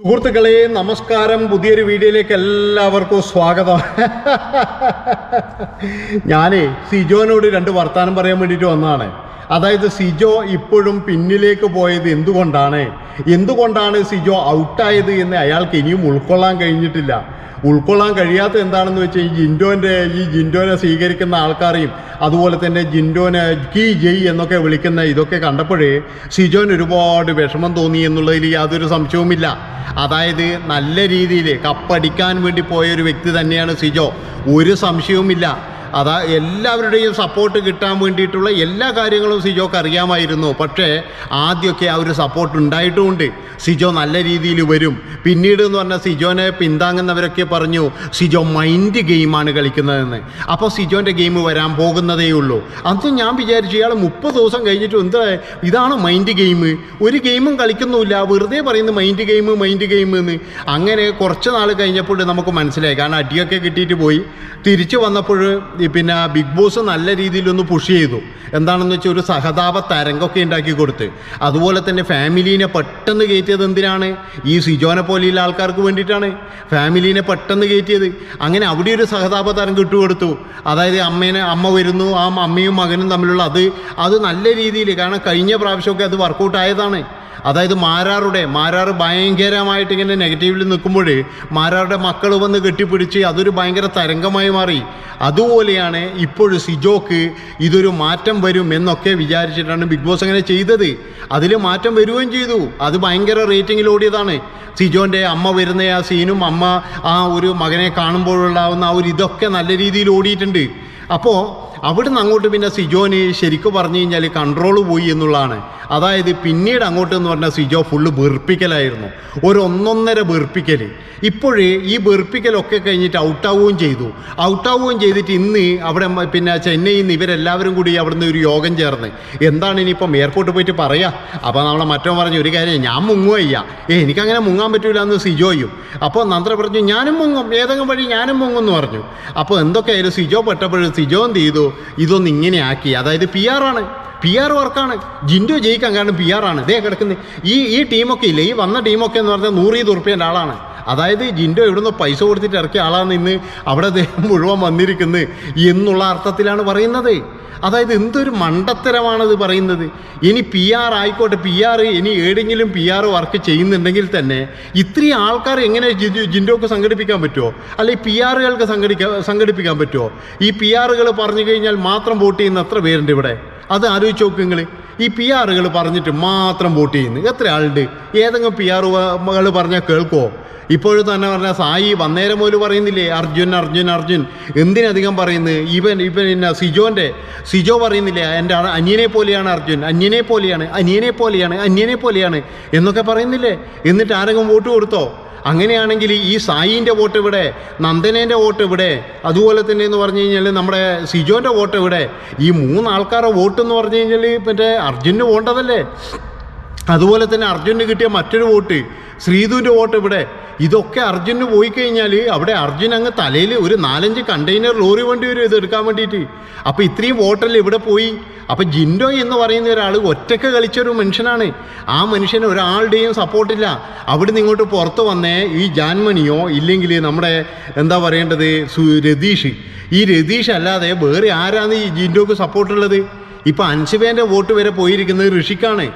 സുഹൃത്തുക്കളെ നമസ്കാരം. പുതിയൊരു വീഡിയോയിലേക്ക് എല്ലാവർക്കും സ്വാഗതം. ഞാനേ സിജോനോട് രണ്ട് വർത്തമാനം പറയാൻ വേണ്ടിയിട്ട് വന്നതാണ്. അതായത് സിജോ ഇപ്പോഴും പിന്നിലേക്ക് പോയത് എന്തുകൊണ്ടാണ്? എന്തുകൊണ്ടാണ് സിജോ ഔട്ടായത് എന്ന് അയാൾക്ക് ഇനിയും ഉൾക്കൊള്ളാൻ കഴിഞ്ഞിട്ടില്ല. ഉൾക്കൊള്ളാൻ കഴിയാത്ത എന്താണെന്ന് വെച്ചാൽ ഈ ജിൻഡോന്റെ ഈ ജിൻഡോനെ സ്വീകരിക്കുന്ന ആൾക്കാരെയും അതുപോലെ തന്നെ ജിൻഡോനെ കി ജയ് എന്നൊക്കെ വിളിക്കുന്ന ഇതൊക്കെ കണ്ടപ്പോഴേ ഷിജോൻ ഒരുപാട് വിഷമം തോന്നി എന്നുള്ളതിൽ യാതൊരു സംശയവുമില്ല. അതായത് നല്ല രീതിയിൽ കപ്പടിക്കാൻ വേണ്ടി പോയ ഒരു വ്യക്തി തന്നെയാണ് സിജോ. ഒരു സംശയവുമില്ല. അതാ എല്ലാവരുടെയും സപ്പോർട്ട് കിട്ടാൻ വേണ്ടിയിട്ടുള്ള എല്ലാ കാര്യങ്ങളും സിജോക്ക് അറിയാമായിരുന്നു. പക്ഷേ ആദ്യമൊക്കെ ആ ഒരു സപ്പോർട്ട് ഉണ്ടായിട്ടുമുണ്ട് സിജോ നല്ല രീതിയിൽ വരും. പിന്നീട് എന്ന് പറഞ്ഞാൽ സിജോനെ പിന്താങ്ങുന്നവരൊക്കെ പറഞ്ഞു സിജോ മൈൻഡ് ഗെയിമാണ് കളിക്കുന്നതെന്ന്. അപ്പോൾ സിജോന്റെ ഗെയിം വരാൻ പോകുന്നതേ ഉള്ളൂ. അന്ന് ഞാൻ വിചാരിച്ചു ഇയാൾ മുപ്പത് ദിവസം കഴിഞ്ഞിട്ട് എന്താ ഇതാണ് മൈൻഡ് ഗെയിം ഒരു ഗെയിമും കളിക്കുന്നുമില്ല. വെറുതെ പറയുന്നു മൈൻഡ് ഗെയിം മൈൻഡ് ഗെയിം എന്ന്. അങ്ങനെ കുറച്ച് നാൾ കഴിഞ്ഞപ്പോൾ നമുക്ക് മനസ്സിലായി. കാരണം അടിയൊക്കെ കിട്ടിയിട്ട് പോയി. തിരിച്ചു വന്നപ്പോൾ പിന്നെ ബിഗ് ബോസ് നല്ല രീതിയിലൊന്ന് പുഷ് ചെയ്തു. എന്താണെന്ന് വെച്ചാൽ ഒരു സഹതാപ തരംഗമൊക്കെ ഉണ്ടാക്കി കൊടുത്ത്. അതുപോലെ തന്നെ ഫാമിലീനെ പെട്ടെന്ന് കയറ്റിയത് എന്തിനാണ്? ഈ സിജോനെ പോലെയുള്ള ആൾക്കാർക്ക് വേണ്ടിയിട്ടാണ്. ഫാമിലീനെ പെട്ടെന്ന് കയറ്റിയത്. അങ്ങനെ അവിടെ ഒരു സഹതാപ തരംഗം ഇട്ടുകൊടുത്തു അതായത് അമ്മേനെ അമ്മ വരുന്നു ആ അമ്മയും മകനും തമ്മിലുള്ള അത് അത് നല്ല രീതിയിൽ കാരണം കഴിഞ്ഞ പ്രാവശ്യമൊക്കെ അത് വർക്കൗട്ട് ആയതാണ്. അതായത് മാരാറുടെ മാരാർ ഭയങ്കരമായിട്ട് ഇങ്ങനെ നെഗറ്റീവിൽ നിൽക്കുമ്പോൾ മാരാറുടെ മക്കൾ വന്ന് കെട്ടിപ്പിടിച്ച് അതൊരു ഭയങ്കര തരംഗമായി മാറി. അതുപോലെയാണ് ഇപ്പോഴും സിജോക്ക് ഇതൊരു മാറ്റം വരും എന്നൊക്കെ വിചാരിച്ചിട്ടാണ് ബിഗ് ബോസ് അങ്ങനെ ചെയ്തത്. അതിൽ മാറ്റം വരികയും ചെയ്തു. അത് ഭയങ്കര റേറ്റിംഗിൽ ഓടിയതാണ് സിജോന്റെ അമ്മ വരുന്ന ആ സീനും അമ്മ ആ ഒരു മകനെ കാണുമ്പോഴുണ്ടാവുന്ന ആ ഒരു ഇതൊക്കെ നല്ല രീതിയിൽ ഓടിയിട്ടുണ്ട്. അപ്പോൾ അവിടുന്ന് അങ്ങോട്ട് പിന്നെ സിജോന് ശരിക്കും പറഞ്ഞു കഴിഞ്ഞാൽ കൺട്രോൾ പോയി എന്നുള്ളതാണ്. അതായത് പിന്നീട് അങ്ങോട്ട് എന്ന് പറഞ്ഞാൽ സിജോ ഫുള്ള് വെറുപ്പിക്കലായിരുന്നു. ഒരു ഒന്നൊന്നര വെറുപ്പിക്കൽ ഇപ്പോഴേ ഈ വെറുപ്പിക്കലൊക്കെ കഴിഞ്ഞിട്ട് ഔട്ടാവുകയും ചെയ്തു. ഔട്ടാവുകയും ചെയ്തിട്ട് ഇന്ന് അവിടെ പിന്നെ ചെന്നൈയിൽ നിന്ന് ഇവരെല്ലാവരും കൂടി അവിടുന്ന് ഒരു യോഗം ചേർന്ന്. എന്താണ് ഇനിയിപ്പം എയർപോർട്ടിൽ പോയിട്ട് പറയാ? അപ്പോൾ നമ്മളെ മറ്റോ പറഞ്ഞു ഒരു കാര്യം ഞാൻ മുങ്ങുകയ്യ ഏ എനിക്കങ്ങനെ മുങ്ങാൻ പറ്റൂല എന്ന് സിജോയും. അപ്പോൾ നന്ദ്ര പറഞ്ഞു ഞാനും മുങ്ങും. ഏതെങ്കിലും വഴി ഞാനും മുങ്ങും എന്ന് പറഞ്ഞു. അപ്പോൾ എന്തൊക്കെയായാലും സിജോ പെട്ടപ്പോഴും സിജോ എന്ത് ചെയ്തു? ഇതൊന്ന് ഇങ്ങനെ ആക്കി. അതായത് പി ആണ്. പി ആർ വർക്കാണ് ജിൻഡോ ജയിക്കാൻ കാരണം പി ആർ ആണ്. ഇതേ കിടക്കുന്നത് ഈ ഈ ടീമൊക്കെ ഇല്ലേ? ഈ വന്ന ടീമൊക്കെ എന്ന് പറഞ്ഞാൽ നൂറ് ഉറുപ്പ്യന്റെ ആളാണ്. അതായത് ജിൻഡോ ഇവിടുന്ന് പൈസ കൊടുത്തിട്ട് ഇറക്കിയ ആളാണ് ഇന്ന് അവിടെ മുഴുവൻ വന്നിരിക്കുന്നത് എന്നുള്ള അർത്ഥത്തിലാണ് പറയുന്നത്. അതായത് എന്തൊരു മണ്ടത്തരമാണത് പറയുന്നത്. ഇനി പി ആർ ആയിക്കോട്ടെ പി ആർ ഇനി ഏടെങ്കിലും പി ആർ വർക്ക് ചെയ്യുന്നുണ്ടെങ്കിൽ തന്നെ ഇത്രയും ആൾക്കാർ എങ്ങനെ ജിൻഡോക്ക് സംഘടിപ്പിക്കാൻ പറ്റുമോ അല്ലെ പി ആറുകൾക്ക് സംഘടിക്കാൻ സംഘടിപ്പിക്കാൻ പറ്റുമോ ഈ പി ആറുകൾ പറഞ്ഞു കഴിഞ്ഞാൽ മാത്രം വോട്ട് ചെയ്യുന്ന എത്ര പേരുണ്ട് ഇവിടെ? അത് ആലോചിച്ച് നോക്ക് നിങ്ങൾ ഈ പി ആറുകൾ പറഞ്ഞിട്ട് മാത്രം വോട്ട് ചെയ്യുന്നു. എത്ര ആളുണ്ട്? ഏതെങ്കിലും പി ആറുകൾ പറഞ്ഞാൽ കേൾക്കുമോ ഇപ്പോഴും തന്നെ പറഞ്ഞാൽ സായി വന്നേരം പോലും പറയുന്നില്ലേ അർജുൻ അർജുൻ അർജുൻ. എന്തിനധികം പറയുന്നത്? ഇവൻ ഇവൻ പിന്നെ സിജോന്റെ സിജോ പറയുന്നില്ലേ എന്റെ അനിയനെ പോലെയാണ് അർജുൻ അന്യനെ പോലെയാണ് അനിയനെ പോലെയാണ് അന്യനെ പോലെയാണ്. എന്നൊക്കെ പറയുന്നില്ലേ? എന്നിട്ട് ആരെങ്കിലും വോട്ട് കൊടുത്തോ? അങ്ങനെയാണെങ്കിൽ ഈ സായിന്റെ വോട്ട് ഇവിടെ നന്ദനേന്റെ വോട്ട് ഇവിടെ അതുപോലെ തന്നെ എന്ന് പറഞ്ഞു കഴിഞ്ഞാൽ നമ്മുടെ സിജോന്റെ വോട്ട് ഇവിടെ ഈ മൂന്ന് ആൾക്കാരുടെ വോട്ട് എന്ന് പറഞ്ഞു കഴിഞ്ഞാൽ മറ്റേ അർജുന് പോകേണ്ടതല്ലേ അതുപോലെ തന്നെ അർജുന് കിട്ടിയ മറ്റൊരു വോട്ട് ശ്രീധുവിന്റെ വോട്ട് ഇവിടെ. ഇതൊക്കെ അർജുന് പോയി കഴിഞ്ഞാൽ അവിടെ അർജുൻ അങ്ങ് തലയിൽ ഒരു നാലഞ്ച് കണ്ടെയ്നർ ലോറി വണ്ടി വരും ഇത് എടുക്കാൻ വേണ്ടിയിട്ട്. അപ്പോൾ ഇത്രയും വോട്ടല്ലേ ഇവിടെ പോയി. അപ്പോൾ ജിൻഡോ എന്ന് പറയുന്ന ഒരാൾ ഒറ്റയ്ക്ക് കളിച്ചൊരു മനുഷ്യനാണ്. ആ മനുഷ്യന് ഒരാളുടെയും സപ്പോർട്ടില്ല. അവിടെ ഇങ്ങോട്ട് പുറത്ത് വന്നേ ഈ ജാൻമണിയോ ഇല്ലെങ്കിൽ നമ്മുടെ എന്താ പറയേണ്ടത് രതീഷ്. ഈ രതീഷ് അല്ലാതെ വേറെ ആരാണ് ഈ ജിൻഡോക്ക് സപ്പോർട്ടുള്ളത് ഇപ്പോൾ അൻഷുബേന്റെ വോട്ട് വരെ പോയിരിക്കുന്നത് ഋഷിക്കാണ്.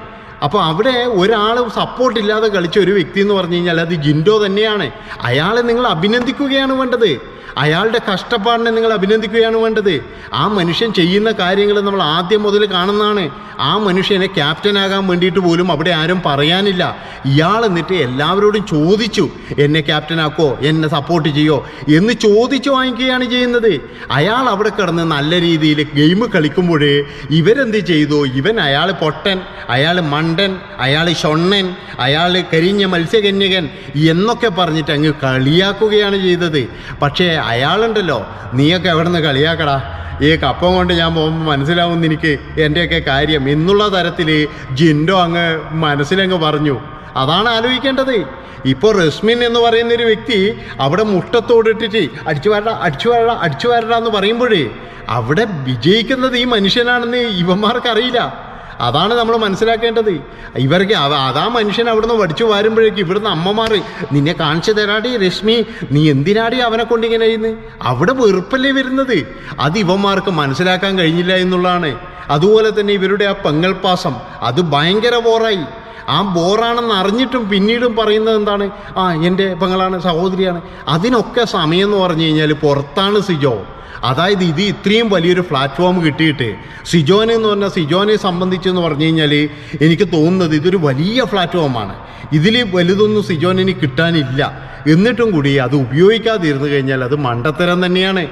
അപ്പോൾ അവിടെ ഒരാൾ സപ്പോർട്ടില്ലാതെ കളിച്ച ഒരു വ്യക്തി എന്ന് പറഞ്ഞു കഴിഞ്ഞാൽ അത് ജിൻഡോ തന്നെയാണ്. അയാളെ നിങ്ങൾ അഭിനന്ദിക്കുകയാണ് വേണ്ടത്. അയാളുടെ കഷ്ടപ്പാടിനെ നിങ്ങൾ അഭിനന്ദിക്കുകയാണ് വേണ്ടത്. ആ മനുഷ്യൻ ചെയ്യുന്ന കാര്യങ്ങൾ നമ്മൾ ആദ്യം മുതൽ കാണുന്നതാണ്. ആ മനുഷ്യനെ ക്യാപ്റ്റനാകാൻ വേണ്ടിയിട്ട് പോലും അവിടെ ആരും പറയാനില്ല. ഇയാൾ എന്നിട്ട് എല്ലാവരോടും ചോദിച്ചു എന്നെ ക്യാപ്റ്റനാക്കോ എന്നെ സപ്പോർട്ട് ചെയ്യോ? എന്ന് ചോദിച്ചു വാങ്ങിക്കുകയാണ് ചെയ്യുന്നത്. അയാൾ അവിടെ കിടന്ന് നല്ല രീതിയിൽ ഗെയിം കളിക്കുമ്പോഴേ ഇവരെന്ത് ചെയ്തു? ഇവൻ അയാൾ പൊട്ടൻ അയാൾ മണ്ടൻ അയാൾ ഷൊണ്ണൻ അയാൾ കരിഞ്ഞ മത്സ്യകന്യകൻ എന്നൊക്കെ പറഞ്ഞിട്ട് അങ്ങ് കളിയാക്കുകയാണ് ചെയ്തത്. പക്ഷേ അയാളുണ്ടല്ലോ. നീയൊക്കെ എവിടെ നിന്ന് കളിയാക്കടാ? ഈ കപ്പം കൊണ്ട് ഞാൻ പോകുമ്പോൾ മനസ്സിലാവും എനിക്ക് എന്റെയൊക്കെ കാര്യം. എന്നുള്ള തരത്തിൽ ജിൻഡോ അങ്ങ് മനസ്സിലങ്ങ് പറഞ്ഞു. അതാണ് ആലോചിക്കേണ്ടത്. ഇപ്പോൾ റസ്മിൻ എന്ന് പറയുന്ന ഒരു വ്യക്തി അവിടെ മുട്ടത്തോടിട്ടിട്ട് അടിച്ചു വരട അടിച്ചു വരട അടിച്ചു വരട എന്ന് പറയുമ്പോഴേ അവിടെ വിജയിക്കുന്നത് ഈ മനുഷ്യനാണെന്ന് ഇവന്മാർക്ക് അറിയില്ല അതാണ് നമ്മൾ മനസ്സിലാക്കേണ്ടത്. ഇവർക്ക് അതാ മനുഷ്യൻ അവിടുന്ന് വടിച്ചു വാരുമ്പോഴേക്കും ഇവിടുന്ന് അമ്മമാർ നിന്നെ കാണിച്ചു തരാടി രശ്മി നീ എന്തിനാടി അവനെ കൊണ്ടിങ്ങനെ ചെയ്യുന്നത് അവിടെ വെറുപ്പല്ലേ വരുന്നത്? അത് ഇവന്മാർക്ക് മനസ്സിലാക്കാൻ കഴിഞ്ഞില്ല എന്നുള്ളതാണ്. അതുപോലെ തന്നെ ഇവരുടെ ആ പെങ്ങൾപ്പാസം അത് ഭയങ്കര ബോറായി ആ ബോറാണെന്ന് അറിഞ്ഞിട്ടും പിന്നീടും പറയുന്നത് എന്താണ്? ആ എന്റെ പെങ്ങളാണ് സഹോദരിയാണ്. അതിനൊക്കെ സമയം എന്ന് പറഞ്ഞു കഴിഞ്ഞാൽ പുറത്താണ് സിജോ. അതായത് ഇത് ഇത്രയും വലിയൊരു പ്ലാറ്റ്ഫോം കിട്ടിയിട്ട് സിജോനെ എന്ന് പറഞ്ഞാൽ സിജോനെ സംബന്ധിച്ചെന്ന് പറഞ്ഞു കഴിഞ്ഞാൽ എനിക്ക് തോന്നുന്നത് ഇതൊരു വലിയ പ്ലാറ്റ്ഫോമാണ് ഇതിൽ വലുതൊന്നും സിജോനിന് കിട്ടാനില്ല. എന്നിട്ടും കൂടി അത് ഉപയോഗിക്കാതിരുന്നു കഴിഞ്ഞാൽ അത് മണ്ടത്തരം തന്നെയാണ്.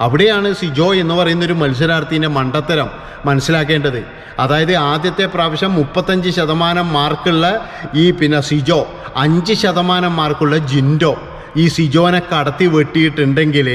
അവിടെയാണ് സിജോ എന്ന് പറയുന്ന ഒരു മത്സരാർത്ഥിന്റെ മണ്ടത്തരം മനസ്സിലാക്കേണ്ടത്. അതായത് ആദ്യത്തെ പ്രാവശ്യം മുപ്പത്തഞ്ച് ശതമാനം മാർക്കുള്ള ഈ പിന്നെ സിജോ അഞ്ച് ശതമാനം മാർക്കുള്ള ജിൻഡോ ഈ സിജോനെ കടത്തി വെട്ടിയിട്ടുണ്ടെങ്കിൽ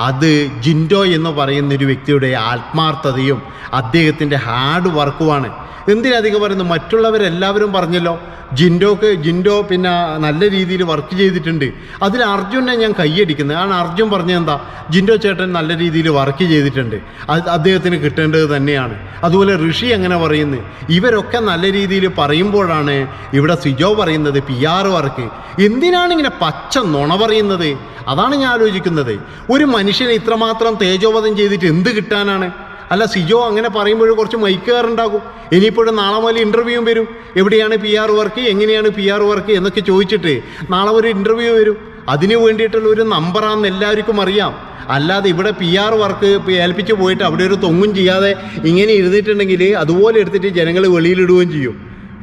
അത് ജിൻഡോ എന്ന് പറയുന്നൊരു വ്യക്തിയുടെ ആത്മാർത്ഥതയും അദ്ദേഹത്തിന്റെ ഹാർഡ് വർക്കുമാണ്. എന്തിനധികം പറയുന്നു? മറ്റുള്ളവരെല്ലാവരും പറഞ്ഞല്ലോ ജിൻഡോക്ക് ജിൻഡോ പിന്നെ നല്ല രീതിയിൽ വർക്ക് ചെയ്തിട്ടുണ്ട്. അതിൽ അർജുനെ ഞാൻ കൈയടിക്കുന്നത് കാരണം അർജുൻ പറഞ്ഞത് എന്താ? ജിൻഡോ ചേട്ടൻ നല്ല രീതിയിൽ വർക്ക് ചെയ്തിട്ടുണ്ട്. അത് അദ്ദേഹത്തിന് കിട്ടേണ്ടത് തന്നെയാണ്. അതുപോലെ ഋഷി അങ്ങനെ പറയുന്നു? ഇവരൊക്കെ നല്ല രീതിയിൽ പറയുമ്പോഴാണ് ഇവിടെ സിജോ പറയുന്നത് പി ആർ വർക്ക് എന്തിനാണ് ഇങ്ങനെ പച്ച നുണ പറയുന്നത്? അതാണ് ഞാൻ ആലോചിക്കുന്നത്. ഒരു മനുഷ്യനെ ഇത്രമാത്രം തേജോവധം ചെയ്തിട്ട് എന്ത് കിട്ടാനാണ്? അല്ല സിജോ അങ്ങനെ പറയുമ്പോഴും കുറച്ച് മൈക്കുകാരുണ്ടാകും ഇനിയിപ്പോഴും നാളെ മുതൽ ഇന്റർവ്യൂവും വരും. എവിടെയാണ് പി ആർ വർക്ക് എങ്ങനെയാണ് പി ആർ വർക്ക് എന്നൊക്കെ ചോദിച്ചിട്ട് നാളെ ഒരു ഇന്റർവ്യൂ വരും. അതിന് വേണ്ടിയിട്ടുള്ള ഒരു നമ്പറാണെന്ന് എല്ലാവർക്കും അറിയാം. അല്ലാതെ ഇവിടെ പി ആർ വർക്ക് ഏൽപ്പിച്ച് പോയിട്ട് അവിടെ ഒരു തൊങ്ങും ചെയ്യാതെ ഇങ്ങനെ ഇരുന്നിട്ടുണ്ടെങ്കിൽ അതുപോലെ എടുത്തിട്ട് ജനങ്ങൾ വെളിയിലിടുകയും ചെയ്യും.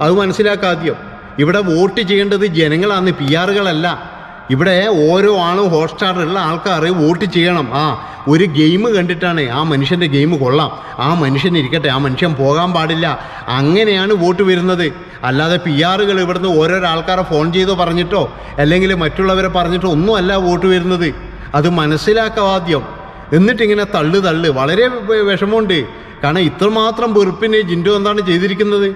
അത് മനസ്സിലാക്കാദ്യം ഇവിടെ വോട്ട് ചെയ്യേണ്ടത് ജനങ്ങളാണ് പി ആറുകളല്ല ഇവിടെ ഓരോ ആളും ഹോട്ട്സ്റ്റാറിലുള്ള ആൾക്കാർ വോട്ട് ചെയ്യണം. ആ ഒരു ഗെയിം കണ്ടിട്ടാണ് ആ മനുഷ്യന്റെ ഗെയിം കൊള്ളാം. ആ മനുഷ്യൻ ഇരിക്കട്ടെ ആ മനുഷ്യൻ പോകാൻ പാടില്ല. അങ്ങനെയാണ് വോട്ട് വരുന്നത്. അല്ലാതെ പി ആറുകൾ ഇവിടുന്ന് ഓരോരോ ആൾക്കാരെ ഫോൺ ചെയ്തോ പറഞ്ഞിട്ടോ അല്ലെങ്കിൽ മറ്റുള്ളവരെ പറഞ്ഞിട്ടോ ഒന്നുമല്ല വോട്ട് വരുന്നത്. അത് മനസ്സിലാക്കവാദ്യം എന്നിട്ടിങ്ങനെ തള്ളു തള്ളു. വളരെ വിഷമമുണ്ട്. കാരണം ഇത്രമാത്രം വെറുപ്പിന് ജിൻഡോ എന്താണ് ചെയ്തിരിക്കുന്നത്?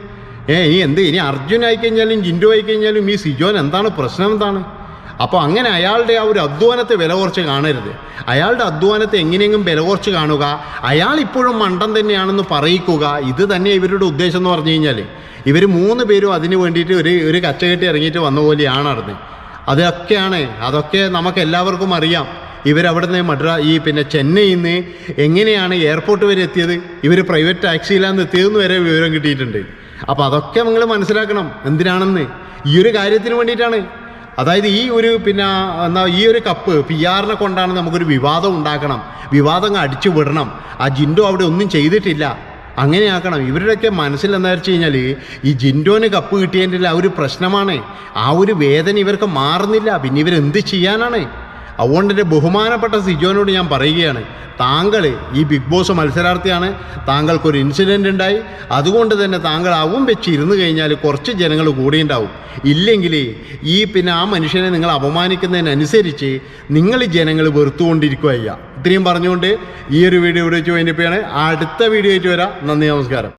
ഏ ഇനി എന്ത്? ഇനി അർജുൻ ആയിക്കഴിഞ്ഞാലും ജിൻഡോ ആയിക്കഴിഞ്ഞാലും ഈ സിജോൻ എന്താണ്? പ്രശ്നം എന്താണ്? അപ്പോൾ അങ്ങനെ അയാളുടെ ആ ഒരു അധ്വാനത്തെ വില കുറച്ച് കാണരുത്. അയാളുടെ അധ്വാനത്തെ എങ്ങനെയെങ്കിലും വില കുറച്ച് കാണുക. അയാൾ ഇപ്പോഴും മണ്ടൻ തന്നെയാണെന്ന് പറയിക്കുക. ഇത് തന്നെ ഇവരുടെ ഉദ്ദേശം എന്ന് പറഞ്ഞു കഴിഞ്ഞാൽ ഇവർ മൂന്ന് പേരും അതിന് വേണ്ടിയിട്ട് ഒരു ഒരു കച്ചകെട്ടി ഇറങ്ങിയിട്ട് വന്ന പോലെയാണ് നടന്നത് അതൊക്കെയാണ് അതൊക്കെ നമുക്ക് എല്ലാവർക്കും അറിയാം. ഇവരവിടെ നിന്ന് മദ്രാ ഈ പിന്നെ ചെന്നൈയിൽ നിന്ന് എങ്ങനെയാണ് എയർപോർട്ട് വരെ എത്തിയത്? ഇവർ പ്രൈവറ്റ് ടാക്സിയിലാന്ന് എത്തിയതെന്ന് വരെ വിവരം കിട്ടിയിട്ടുണ്ട്. അപ്പോൾ അതൊക്കെ നിങ്ങൾ മനസ്സിലാക്കണം. എന്തിനാണെന്ന്? ഈ ഒരു കാര്യത്തിന് വേണ്ടിയിട്ടാണ്. അതായത് ഈ ഒരു പിന്നെ എന്താ ഈ ഒരു കപ്പ് പി ആറിനെ കൊണ്ടാണ് നമുക്കൊരു വിവാദം ഉണ്ടാക്കണം. വിവാദം അങ്ങ് അടിച്ചു വിടണം. ആ ജിൻഡോ അവിടെ ഒന്നും ചെയ്തിട്ടില്ല. അങ്ങനെയാക്കണം ഇവരുടെയൊക്കെ മനസ്സിൽ എന്താ വെച്ച് കഴിഞ്ഞാൽ ഈ ജിൻഡോന് കപ്പ് കിട്ടിയതിന്റെ ആ ഒരു പ്രശ്നമാണ്. ആ ഒരു വേദന ഇവർക്ക് മാറുന്നില്ല. പിന്നെ ഇവരെന്ത് ചെയ്യാനാണ്? അതുകൊണ്ട് എന്റെ ബഹുമാനപ്പെട്ട സിജോനോട് ഞാൻ പറയുകയാണ് താങ്കൾ ഈ ബിഗ് ബോസ് മത്സരാർത്ഥിയാണ് താങ്കൾക്കൊരു ഇൻസിഡന്റ് ഉണ്ടായി അതുകൊണ്ട് തന്നെ താങ്കൾ അവും വെച്ച് ഇരുന്ന് കഴിഞ്ഞാൽ കുറച്ച് ജനങ്ങൾ കൂടിയുണ്ടാവും ഇല്ലെങ്കിൽ ഈ പിന്നെ ആ മനുഷ്യനെ നിങ്ങൾ അപമാനിക്കുന്നതിനനുസരിച്ച് നിങ്ങൾ ജനങ്ങൾ വെറുത്തുകൊണ്ടിരിക്കുക ഇത്രയും പറഞ്ഞുകൊണ്ട് ഈ ഒരു വീഡിയോ ഇവിടെ വെച്ച് കഴിഞ്ഞപ്പോഴാണ് അടുത്ത വീഡിയോ ആയിട്ട് വരാം. നന്ദി നമസ്കാരം.